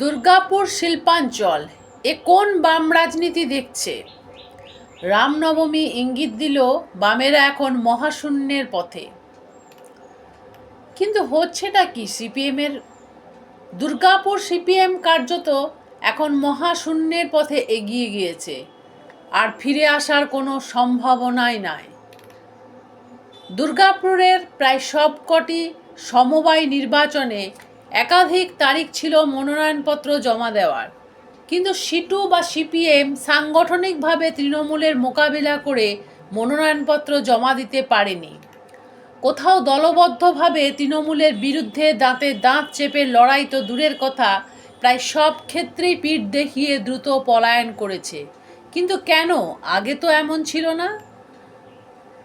দুর্গাপুর শিল্পাঞ্চল, এ কোন বাম রাজনীতি দেখছে? রামনবমী ইঙ্গিত দিল বামেরা এখন মহাশূন্যের পথে। কিন্তু হচ্ছেটা কি সিপিএমের? দুর্গাপুর সিপিএম কার্যত এখন মহাশূন্যের পথে এগিয়ে গিয়েছে, আর ফিরে আসার কোনো সম্ভাবনাই নাই। দুর্গাপুরের প্রায় সবকটি সমবায় নির্বাচনে একাধিক তারিখ ছিল মনোনয়নপত্র জমা দেওয়ার। কিন্তু সিটু বা সিপিএম সাংগঠনিকভাবে তৃণমূলের মোকাবিলা করে মনোনয়নপত্র জমা দিতে পারেনি। কোথাও দলবদ্ধভাবে তৃণমূলের বিরুদ্ধে দাঁতে দাঁত চেপে লড়াই তো দূরের কথা, প্রায় সব ক্ষেত্রেই পিঠ দেখিয়ে দ্রুত পলায়ন করেছে। কিন্তু কেন? আগে তো এমন ছিল না।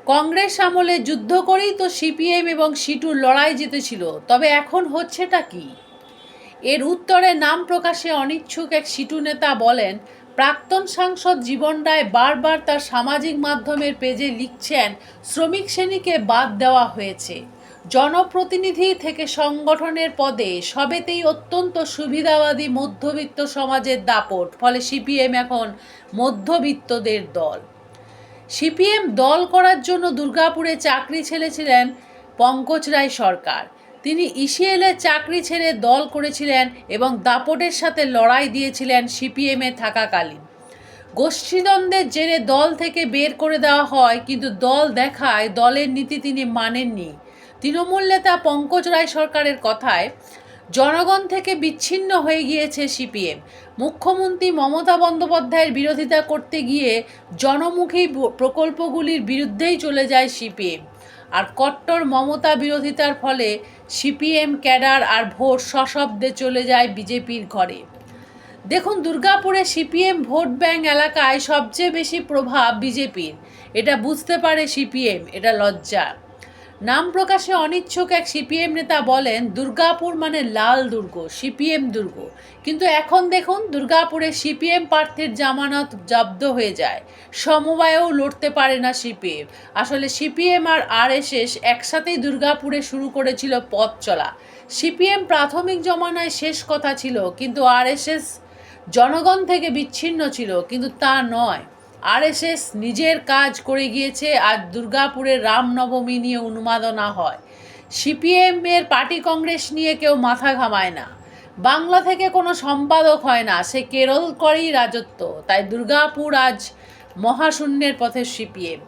কংগ্রেস আমলে যুদ্ধ করেই তো সিপিএম এবং সিটুর লড়াই জিতেছিল, তবে এখন হচ্ছেটা কি? এর উত্তরে নাম প্রকাশে অনিচ্ছুক এক সিটু নেতা বলেন, প্রাক্তন সাংসদ জীবন রায় বারবার তার সামাজিক মাধ্যমের পেজে লিখছেন, শ্রমিক শ্রেণীকে বাদ দেওয়া হয়েছে। জনপ্রতিনিধি থেকে সংগঠনের পদে সবেতেই অত্যন্ত সুবিধাবাদী মধ্যবিত্ত সমাজের দাপট, ফলে সিপিএম এখন মধ্যবিত্তদের দল। সিপিএম দল করার জন্য দুর্গাপুরে চাকরি ছেড়েছিলেন পঙ্কজ রায় সরকার। তিনি ইসিএলে চাকরি ছেড়ে দল করেছিলেন এবং দাপটের সাথে লড়াই দিয়েছিলেন সিপিএমে থাকাকালীন। গোষ্ঠীদ্বন্দ্বের জেরে দল থেকে বের করে দেওয়া হয়, কিন্তু দল দেখায় দলের নীতি তিনি মানেননি। তৃণমূল নেতা পঙ্কজ রায় সরকারের কথায় জনগণ থেকে বিচ্ছিন্ন হয়ে গিয়েছে সিপিএম। মুখ্যমন্ত্রী মমতা বন্দ্যোপাধ্যায়ের বিরোধিতা করতে গিয়ে জনমুখী প্রকল্পগুলির বিরুদ্ধেই চলে যায় সিপিএম। আর কট্টর মমতা বিরোধিতার ফলে সিপিএম ক্যাডার আর ভোট সশব্দে চলে যায় বিজেপির ঘরে। দেখুন, দুর্গাপুরে সিপিএম ভোট ব্যাংক এলাকায় সবচেয়ে বেশি প্রভাব বিজেপির। এটা বুঝতে পারে সিপিএম, এটা লজ্জা। নাম প্রকাশে অনিচ্ছুক এক সিপিএম নেতা বলেন, দুর্গাপুর মানে লাল দুর্গ, সিপিএম দুর্গ। কিন্তু এখন দেখুন, দুর্গাপুরে সিপিএম প্রার্থীর জামানত জব্দ হয়ে যায়। সমবায়েও লড়তে পারে না সিপিএম। আসলে সিপিএম আর আরএসএস একসাথেই দুর্গাপুরে শুরু করেছিল পথ চলা। সিপিএম প্রাথমিক জমানায় শেষ কথা ছিল, কিন্তু আরএসএস জনগণ থেকে বিচ্ছিন্ন ছিল, কিন্তু তা নয়। আরএসএস নিজের কাজ করে গিয়েছে আর দুর্গাপুরের রামনবমী নিয়ে উন্মাদনা হয়। সিপিএমের পার্টি কংগ্রেস নিয়ে কেউ মাথা ঘামায় না। বাংলা থেকে কোনো সম্পাদক হয় না, সে কেরল করেই রাজত্ব। তাই দুর্গাপুর আজ মহাশূন্যের পথে সিপিএম।